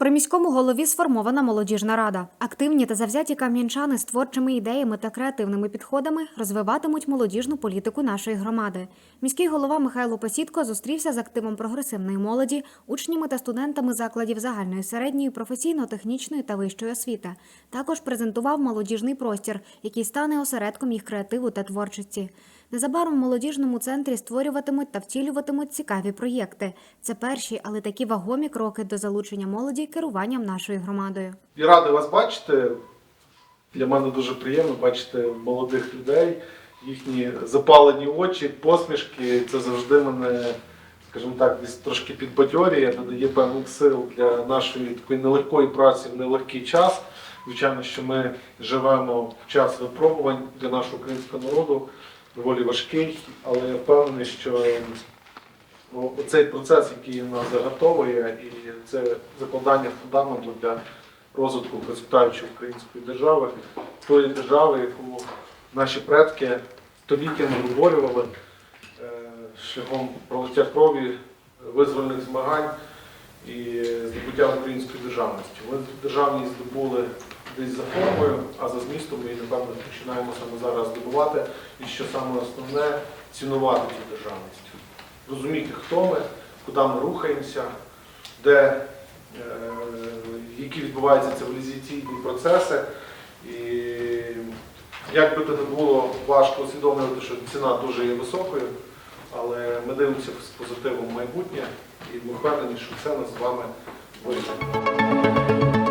При міському голові сформована молодіжна рада. Активні та завзяті кам'янчани з творчими ідеями та креативними підходами розвиватимуть молодіжну політику нашої громади. Міський голова Михайло Посідко зустрівся з активом прогресивної молоді, учнями та студентами закладів загальної середньої, професійно-технічної та вищої освіти. Також презентував молодіжний простір, який стане осередком їх креативу та творчості. Незабаром в молодіжному центрі створюватимуть та втілюватимуть цікаві проєкти. Це перші, але такі вагомі кроки до залучення молоді керуванням нашою громадою. Я радий вас бачити. Для мене дуже приємно бачити молодих людей, їхні запалені очі, посмішки. Це завжди мене, скажімо так, трошки підбадьорює, додає певних сил для нашої такої нелегкої праці в нелегкий час. Звичайно, що ми живемо в час випробувань для нашого українського народу, доволі важкий, але я впевнений, що Ну, цей процес, який нас заготовує, і це закладання фундаменту для розвитку процвітаючої української держави, тої держави, яку наші предки століттями виборювали е, шляхом пролиття крові, визвольних змагань і здобуття української державності. Ми державність здобули десь за формою, а за змістом ми її, напевно, починаємо саме зараз здобувати. І що саме основне цінувати цю державність розуміти, хто ми, куди ми рухаємося, де, е, які відбуваються цивілізаційні процеси. І як би то не було важко усвідомлювати, що ціна дуже є високою, але ми дивимося з позитивом майбутнє і ми впевнені, що це нас з вами вийде.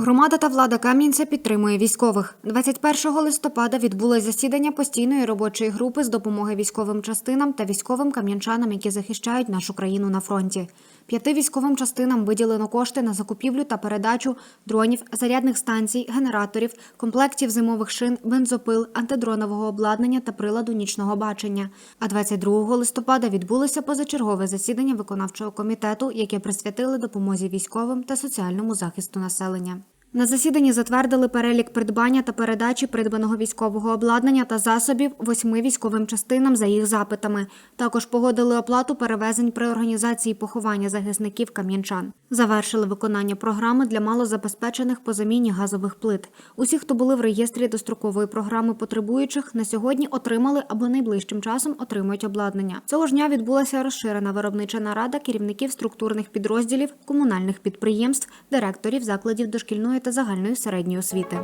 Громада та влада Кам'янця підтримує військових. 21 листопада відбулось засідання постійної робочої групи з допомоги військовим частинам та військовим кам'янчанам, які захищають нашу країну на фронті. П'яти військовим частинам виділено кошти на закупівлю та передачу дронів, зарядних станцій, генераторів, комплектів зимових шин, бензопил, антидронового обладнання та приладу нічного бачення. А 22 листопада відбулося позачергове засідання виконавчого комітету, яке присвятили допомозі військовим та соціальному захисту населення. На засіданні затвердили перелік придбання та передачі придбаного військового обладнання та засобів восьми військовим частинам за їх запитами. Також погодили оплату перевезень при організації поховання захисників кам'янчан. Завершили виконання програми для малозабезпечених по заміні газових плит. Усі, хто були в реєстрі дострокової програми потребуючих, на сьогодні отримали або найближчим часом отримують обладнання. Цього ж дня відбулася розширена виробнича нарада керівників структурних підрозділів, комунальних підприємств, директорів закладів дошкільної та загальної середньої освіти.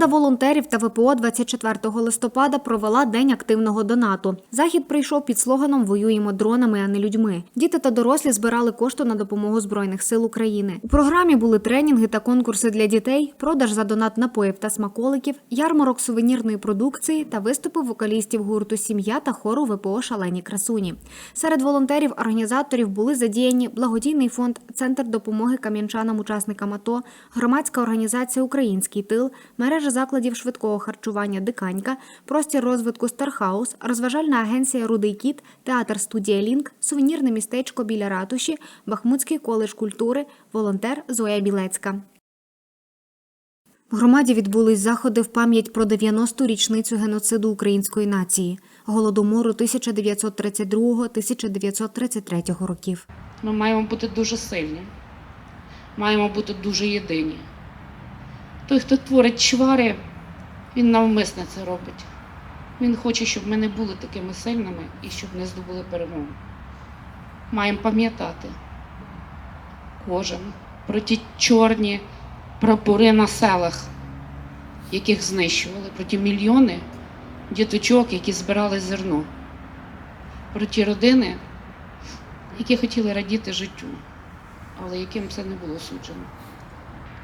Рада волонтерів та ВПО 24 листопада провела день активного донату. Захід прийшов під слоганом Воюємо дронами, а не людьми. Діти та дорослі збирали кошти на допомогу Збройних сил України. У програмі були тренінги та конкурси для дітей, продаж за донат напоїв та смаколиків, ярмарок сувенірної продукції та виступи вокалістів гурту Сім'я та хору ВПО Шалені красуні. Серед волонтерів-організаторів були задіяні благодійний фонд Центр допомоги кам'янчанам-учасникам АТО, громадська організація Український тил, мережа закладів швидкого харчування Диканька, простір розвитку Стархаус, розважальна агенція Рудий Кіт, театр студія Лінк, сувенірне містечко біля ратуші, Бахмутський коледж культури, волонтер Зоя Білецька. В громаді відбулись заходи в пам'ять про 90-ту річницю геноциду української нації, голодомору 1932-1933 років. Ми маємо бути дуже сильні, маємо бути дуже єдині. Той, хто творить чвари, він навмисне це робить. Він хоче, щоб ми не були такими сильними і щоб не здобули перемогу. Маємо пам'ятати кожен про ті чорні прапори на селах, яких знищували, про ті мільйони діточок, які збирали зерно, про ті родини, які хотіли радіти життю, але яким це не було суджено.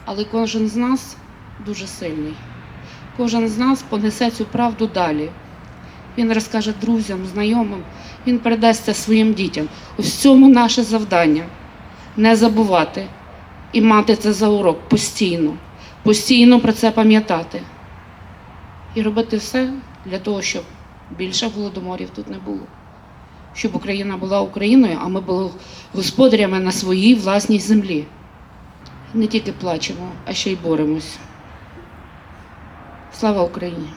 Але кожен з нас дуже сильний. Кожен з нас понесе цю правду далі. Він розкаже друзям, знайомим, він передасть це своїм дітям. В цьому наше завдання не забувати і мати це за урок постійно, постійно про це пам'ятати. І робити все для того, щоб більше голодоморів тут не було щоб Україна була Україною, а ми були господарями на своїй власній землі. Не тільки плачемо, а ще й боремось. Слава Україні!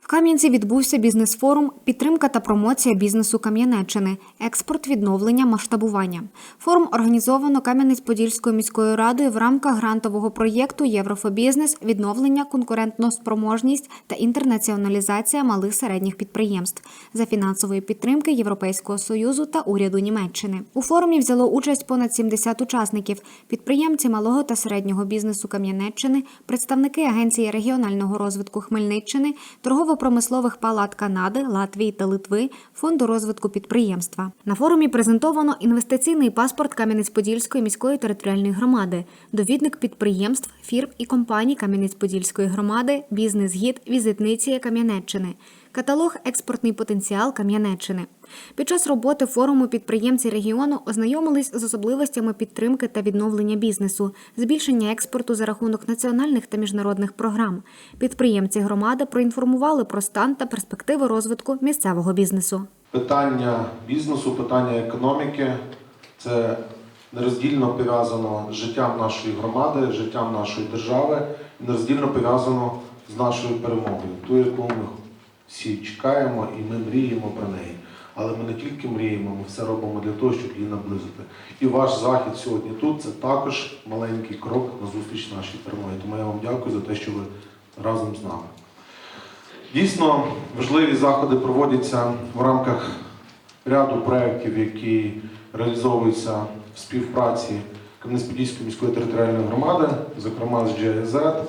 В Кам'янці відбувся бізнес-форум Підтримка та промоція бізнесу Кам'янеччини, експорт, відновлення, масштабування. Форум організовано Кам'янець-Подільською міською радою в рамках грантового проєкту Єврофобізнес, відновлення, конкурентноспроможність та інтернаціоналізація малих середніх підприємств за фінансової підтримки Європейського союзу та уряду Німеччини. У форумі взяло участь понад 70 учасників, підприємці малого та середнього бізнесу Кам'янеччини, представники Агенції регіонального розвитку Хмельниччини, торгово-промислових палат Канади, Латвії та Литви, фонду розвитку підприємства. На форумі презентовано інвестиційний паспорт Кам'янець-Подільської міської територіальної громади, довідник підприємств, фірм і компаній Кам'янець-Подільської громади, бізнес-гід, візитниці Кам'янеччини. Каталог Експортний потенціал Кам'янеччини. Під час роботи форуму підприємці регіону ознайомились з особливостями підтримки та відновлення бізнесу, збільшення експорту за рахунок національних та міжнародних програм. Підприємці громади проінформували про стан та перспективи розвитку місцевого бізнесу. Питання бізнесу, питання економіки це нероздільно пов'язано з життям нашої громади, життям нашої держави, нероздільно пов'язано з нашою перемогою, ту, яку ми всі чекаємо і ми мріємо про неї. Але ми не тільки мріємо, ми все робимо для того, щоб її наблизити. І ваш захід сьогодні тут це також маленький крок на зустріч нашій перемоги. Тому я вам дякую за те, що ви разом з нами. Дійсно, важливі заходи проводяться в рамках ряду проєктів, які реалізовуються в співпраці Кам'янець-Подільської міської територіальної громади, зокрема з GIZ.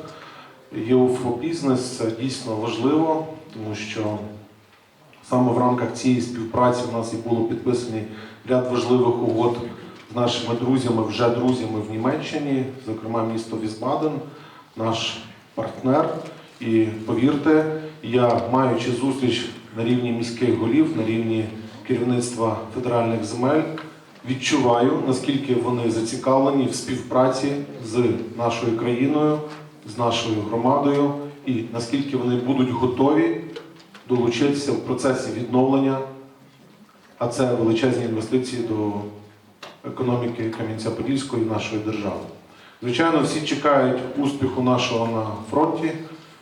ЄУФО бізнес це дійсно важливо, тому що саме в рамках цієї співпраці у нас і було підписані ряд важливих угод з нашими друзями, вже друзями в Німеччині, зокрема місто Візбаден, наш партнер. І повірте, я маючи зустріч на рівні міських голів, на рівні керівництва федеральних земель, відчуваю, наскільки вони зацікавлені в співпраці з нашою країною, з нашою громадою, і наскільки вони будуть готові долучитися в процесі відновлення, а це величезні інвестиції до економіки Кам'янця-Подільської нашої держави. Звичайно, всі чекають успіху нашого на фронті.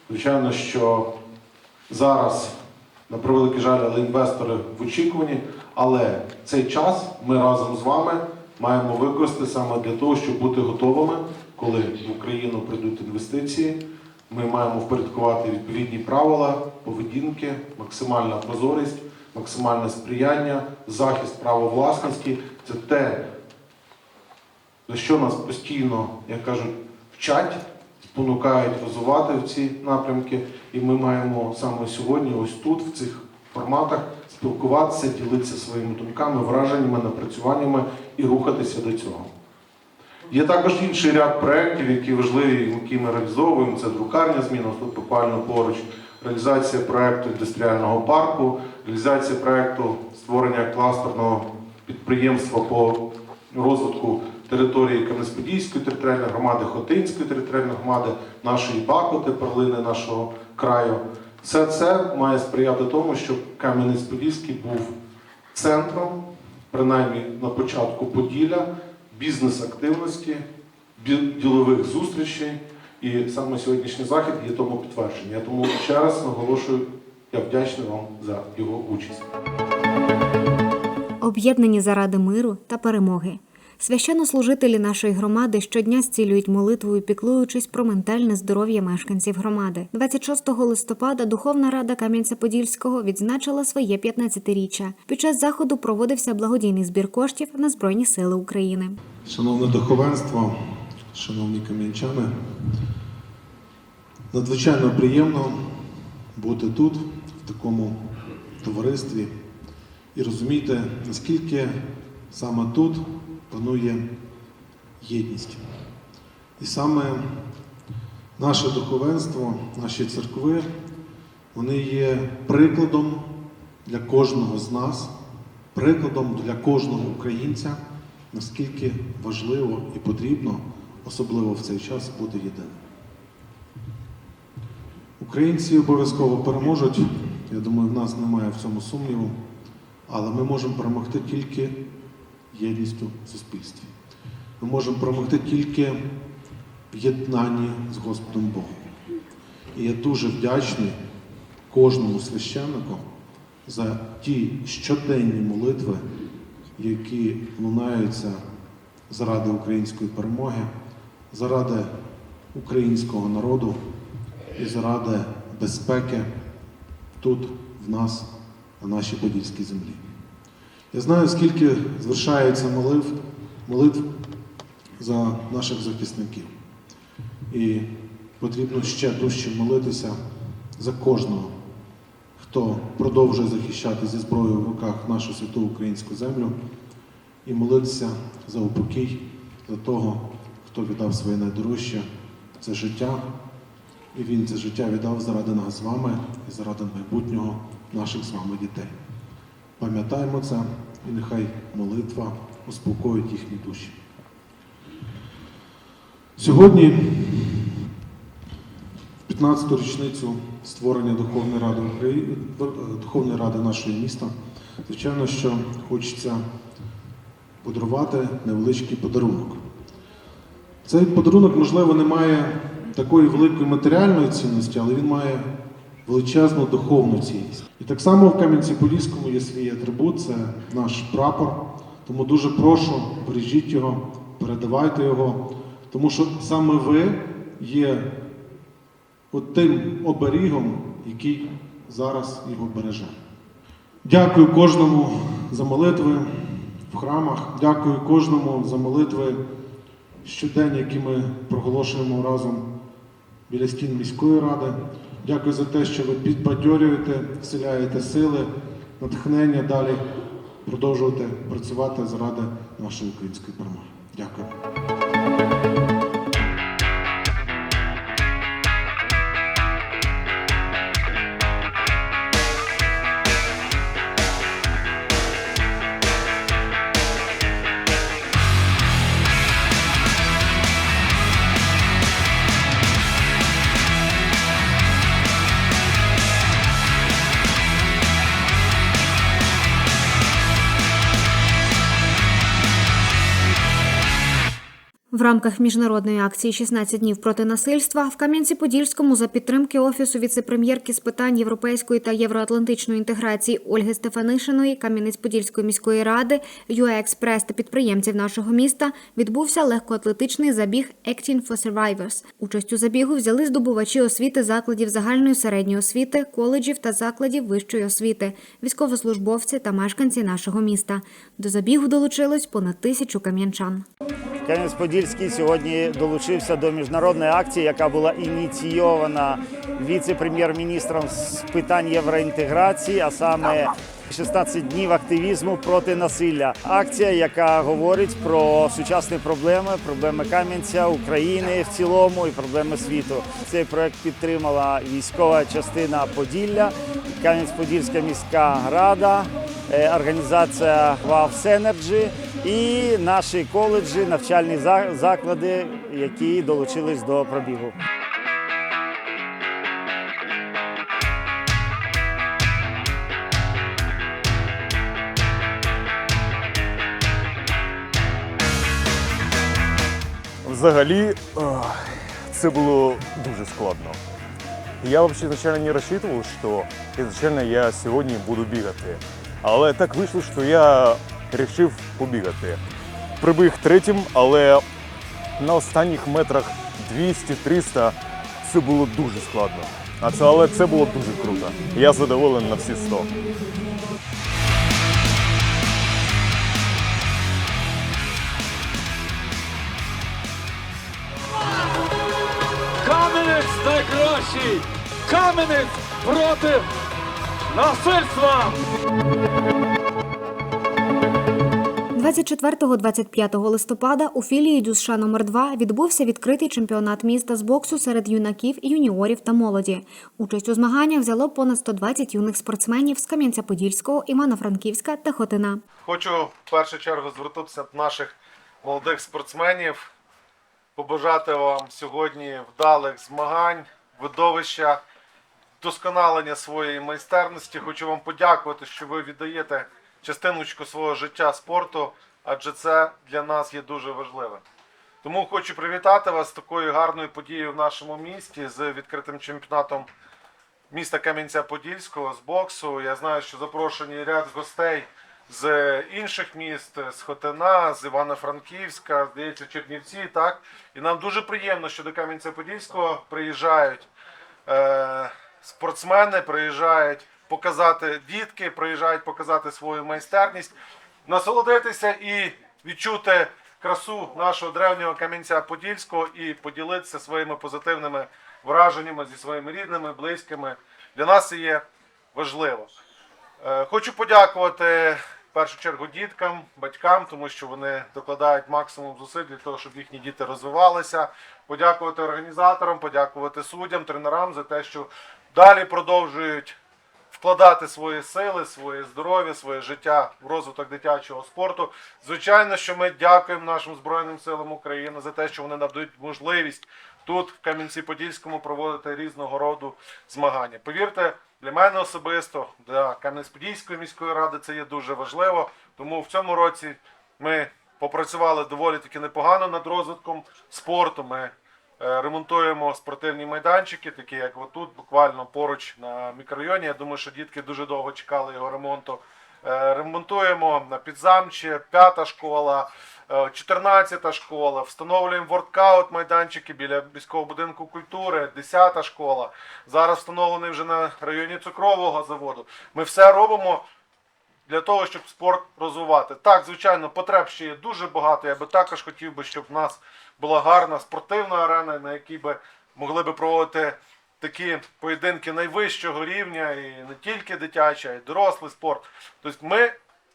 Звичайно, що зараз, на превеликий жаль, але інвестори в очікуванні, але цей час ми разом з вами маємо використати саме для того, щоб бути готовими, коли в Україну прийдуть інвестиції. Ми маємо впорядкувати відповідні правила, поведінки, максимальна прозорість, максимальне сприяння, захист права власності. Це те, за що нас постійно, як кажуть, вчать, спонукають розвивати в ці напрямки. І ми маємо саме сьогодні, ось тут, в цих форматах, спілкуватися, ділитися своїми думками, враженнями, напрацюваннями і рухатися до цього. Є також інший ряд проєктів, які важливі, які ми реалізовуємо. Це друкарня зміна, тут буквально поруч, реалізація проєкту індустріального парку, реалізація проєкту створення кластерного підприємства по розвитку території Кам'янець-Подільської територіальної громади, Хотинської територіальної громади, нашої Бакоти, перлини нашого краю. Все це має сприяти тому, щоб Кам'янець-Подільський був центром, принаймні на початку Поділля, бізнес-активності, ділових зустрічей. І саме сьогоднішній захід є тому підтвердження. Я тому ще раз наголошую, я вдячний вам за його участь. Об'єднані заради миру та перемоги. Священнослужителі нашої громади щодня зцілюють молитвою, піклуючись про ментальне здоров'я мешканців громади. 26 листопада Духовна Рада Кам'янця-Подільського відзначила своє 15-річчя. Під час заходу проводився благодійний збір коштів на Збройні Сили України. Шановне духовенство, шановні кам'янчани, надзвичайно приємно бути тут, в такому товаристві, і розуміти, наскільки саме тут панує єдність. І саме наше духовенство, наші церкви, вони є прикладом для кожного з нас, прикладом для кожного українця, наскільки важливо і потрібно, особливо в цей час, бути єдиним. Українці обов'язково переможуть. Я думаю, в нас немає в цьому сумніву, але ми можемо перемогти тільки єдністю в суспільстві. Ми можемо перемогти тільки в єднанні з Господом Богом. І я дуже вдячний кожному священнику за ті щоденні молитви, які лунаються заради української перемоги, заради українського народу і заради безпеки тут, в нас, на нашій Подільській землі. Я знаю, скільки звершається молитв, молитв за наших захисників. І потрібно ще дужче молитися за кожного, хто продовжує захищати зі зброєю в руках нашу святу українську землю, і молитися за упокій, за того, хто віддав своє найдорожче це життя, і він це життя віддав заради нас з вами і заради майбутнього наших з вами дітей. Пам'ятаємо це, і нехай молитва успокоїть їхні душі. Сьогодні, в 15-ту річницю створення Духовної Ради України, Духовної Ради нашого міста, звичайно, що хочеться подарувати невеличкий подарунок. Цей подарунок, можливо, не має такої великої матеріальної цінності, але він має величезну духовну цінність. І так само в Кам'янці-Подільському є свій атрибут, це наш прапор. Тому дуже прошу, бережіть його, передавайте його, тому що саме ви є от тим оберігом, який зараз його береже. Дякую кожному за молитви в храмах, дякую кожному за молитви щодень, які ми проголошуємо разом біля стін міської ради. Дякую за те, що ви підбадьорюєте, вселяєте сили, натхнення далі продовжувати працювати заради нашої української перемоги. Дякую. Рамках міжнародної акції «16 днів проти насильства в Кам'янці-Подільському за підтримки офісу віце-прем'єрки з питань європейської та євроатлантичної інтеграції Ольги Стефанишиної, Кам'янець-Подільської міської ради, UA та підприємців нашого міста відбувся легкоатлетичний забіг «Acting for Survivors». Участь у забігу взяли здобувачі освіти закладів загальної середньої освіти, коледжів та закладів вищої освіти, військовослужбовці та мешканці нашого міста. До забігу долучилось понад тисячу кам'янчан. Кам'янець-Подільський сьогодні долучився до міжнародної акції, яка була ініційована віце-прем'єр-міністром з питань євроінтеграції, а саме 16 днів активізму проти насилля. Акція, яка говорить про сучасні проблеми, проблеми Кам'янця, України в цілому і проблеми світу. Цей проект підтримала військова частина Поділля, Кам'янець-Подільська міська рада, е, організація ВАВ Сенерджі і наші коледжі, навчальні заклади, які долучились до пробігу. Взагалі, це було дуже складно. Я вообще изначально не рассчитывал, что изначально я сьогодні буду бігати. Але так вийшло, що я вирішив побігати. Прибіг третім, але на останніх метрах 200-300 це було дуже складно. А це, але це було дуже круто. Я задоволений на всі 100. Кам'янець найкращий! Кам'янець проти насильства! 24-25 листопада у філії ДЮСШ номер 2 відбувся відкритий чемпіонат міста з боксу серед юнаків, юніорів та молоді. Участь у змаганнях взяло понад 120 юних спортсменів з Кам'янця-Подільського, Івано-Франківська та Хотина. Хочу в першу чергу звернутися до наших молодих спортсменів, побажати вам сьогодні вдалих змагань, видовища, вдосконалення своєї майстерності. Хочу вам подякувати, що ви віддаєте частиночку свого життя спорту, адже це для нас є дуже важливим. Тому хочу привітати вас з такою гарною подією в нашому місті з відкритим чемпіонатом міста Кам'янця-Подільського з боксу. Я знаю, що запрошені ряд гостей з інших міст, з Хотина, з Івано-Франківська, здається, Чернівці. Так? І нам дуже приємно, що до Кам'янця-Подільського приїжджають е, спортсмени, приїжджають показати дітки, приїжджають показати свою майстерність, насолодитися і відчути красу нашого древнього Кам'янця-Подільського і поділитися своїми позитивними враженнями зі своїми рідними, близькими. Для нас це є важливо. Е, Хочу подякувати в першу чергу діткам, батькам, тому що вони докладають максимум зусиль для того, щоб їхні діти розвивалися. Подякувати організаторам, подякувати суддям, тренерам за те, що далі продовжують вкладати свої сили, своє здоров'я, своє життя в розвиток дитячого спорту. Звичайно, що ми дякуємо нашим Збройним силам України за те, що вони надають можливість тут, в Кам'янці-Подільському, проводити різного роду змагання. Повірте, для мене особисто, для Кам'янець-Подільської міської ради це є дуже важливо. Тому в цьому році ми попрацювали доволі таки непогано над розвитком спорту. Ми ремонтуємо спортивні майданчики, такі як отут, буквально поруч на мікрорайоні. Я думаю, що дітки дуже довго чекали його ремонту. Е, Ремонтуємо на підзамчі, п'ята школа, е, 14 школа, встановлюємо воркаут майданчики біля міського будинку культури, 10 школа. Зараз встановлений вже на районі цукрового заводу. Ми все робимо для того, щоб спорт розвивати. Так, звичайно, потреб ще є дуже багато. Я би також хотів би, щоб в нас була гарна спортивна арена, на якій би могли би проводити такі поєдинки найвищого рівня, і не тільки дитячий, а й дорослий спорт. Тобто ми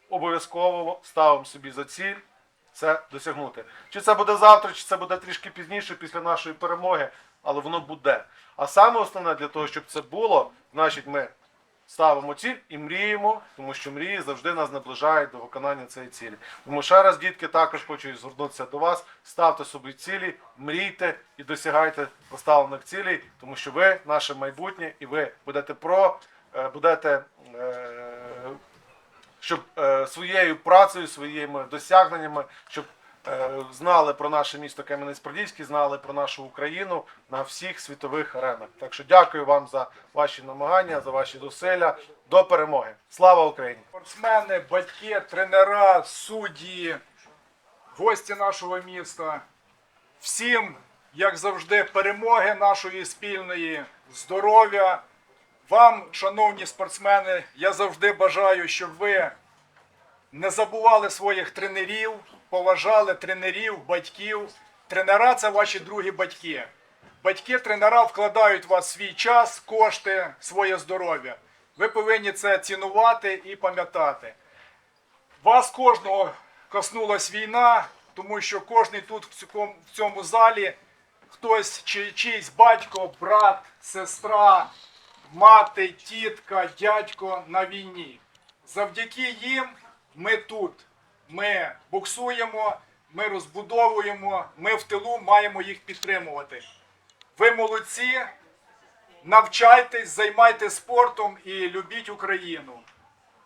обов'язково ставимо собі за ціль це досягнути. Чи це буде завтра, чи це буде трішки пізніше після нашої перемоги, але воно буде. А саме основне для того, щоб це було, значить ми ставимо ціль і мріємо, тому що мрії завжди нас наближають до виконання цієї цілі. Тому ще раз, дітки, також хочу звернутися до вас. Ставте собі цілі, мрійте і досягайте поставлених цілей, тому що ви наше майбутнє, і ви будете про е, будете. е, Щоб е, своєю працею, своїми досягненнями, щоб знали про наше місто Кам'янець-Подільський, знали про нашу Україну на всіх світових аренах. Так що дякую вам за ваші намагання, за ваші зусилля. До перемоги! Слава Україні! спортсмени, батьки, тренера, судді, гості нашого міста. Всім, як завжди, перемоги нашої спільної, здоров'я. Вам, шановні спортсмени, я завжди бажаю, щоб ви не забували своїх тренерів, поважали тренерів, батьків. Тренера це ваші другі батьки. Батьки, тренера вкладають в вас свій час, кошти, своє здоров'я. Ви повинні це цінувати і пам'ятати. Вас кожного коснулась війна, тому що кожний тут в цьому залі хтось чи чийсь батько, брат, сестра, мати, тітка, дядько на війні. Завдяки їм ми тут. Ми боксуємо, ми розбудовуємо, ми в тилу маємо їх підтримувати. Ви молодці, навчайтесь, займайтесь спортом і любіть Україну.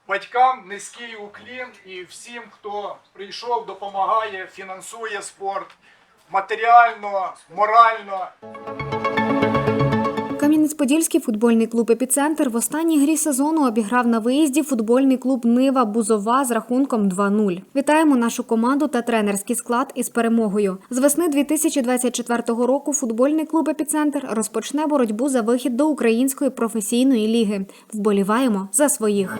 Батькам низький уклін і всім, хто прийшов, допомагає, фінансує спорт матеріально, морально. Кам'янець-Подільський футбольний клуб Епіцентр в останній грі сезону обіграв на виїзді футбольний клуб Нива Бузова з рахунком 2-0. Вітаємо нашу команду та тренерський склад із перемогою. З весни 2024 року футбольний клуб Епіцентр розпочне боротьбу за вихід до української професійної ліги. Вболіваємо за своїх.